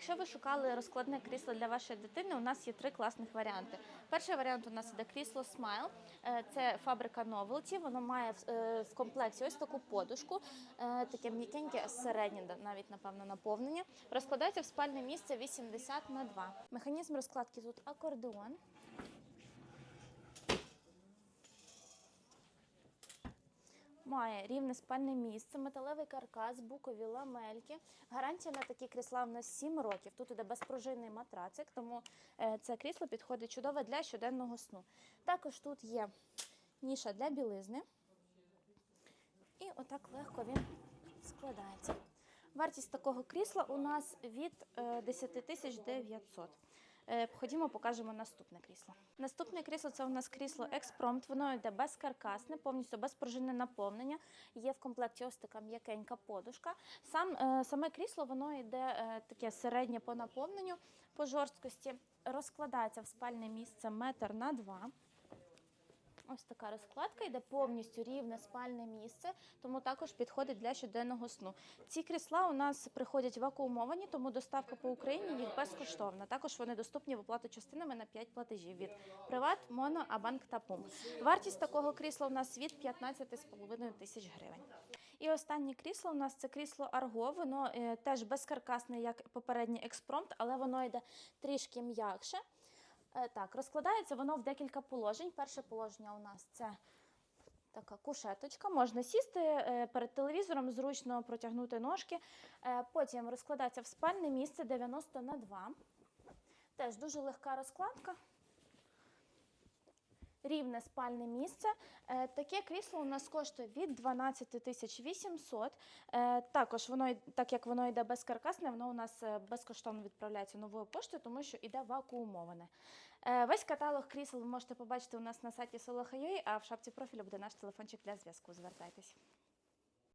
Якщо ви шукали розкладне крісло для вашої дитини, у нас є три класних варіанти. Перший варіант у нас іде крісло Smile. Е, Це фабрика Novelty. Воно має в- комплексі ось таку подушку, е, таке м'якеньке, середнє навіть напевно наповнення. Розкладається в спальне місце 80 на 2. Механізм розкладки тут акордеон. Має рівне спальне місце, металевий каркас, букові ламельки. Гарантія на такі крісла в нас 7 років. Тут іде безпружинний матрацик, тому е, це крісло підходить чудово для щоденного сну. Також тут є ніша для білизни. І отак легко він складається. Вартість такого крісла у нас від е, 10 тисяч 900. Е, Ходімо, покажемо наступне крісло. Наступне крісло це у нас крісло експромт. Воно йде безкаркасне, повністю безпружинне наповнення. Є в комплекті ось така м'якенька подушка. Сам, е, саме крісло воно йде е, таке середнє по наповненню, по жорсткості. Розкладається в спальне місце метр на два. Ось така розкладка йде повністю рівне спальне місце, тому також підходить для щоденного сну. Ці крісла у нас приходять вакуумовані, тому доставка по Україні їх безкоштовна. Також вони доступні в оплату частинами на 5 платежів від Приват, Моно, Абанк та Пум. Вартість такого крісла у нас від 15,5 тисяч гривень. І останнє крісло у нас це крісло Арго. Воно е, теж безкаркасне, як попередній експромт, але воно йде трішки м'якше. Е, Так, розкладається воно в декілька положень. Перше положення у нас це така кушеточка. Можна сісти е, перед телевізором, зручно протягнути ножки. Е, Потім розкладається в спальне місце 90 на 2. Теж дуже легка розкладка. Рівне спальне місце. Е, Таке крісло у нас коштує від 12 тисяч 800. Е, Також воно, так як воно йде безкаркасне, воно у нас е, безкоштовно відправляється новою поштою, тому що йде вакуумоване. Весь каталог крісел ви можете побачити у нас на сайті Soloha.ua, а в шапці профілю буде наш телефончик для зв'язку. Звертайтесь.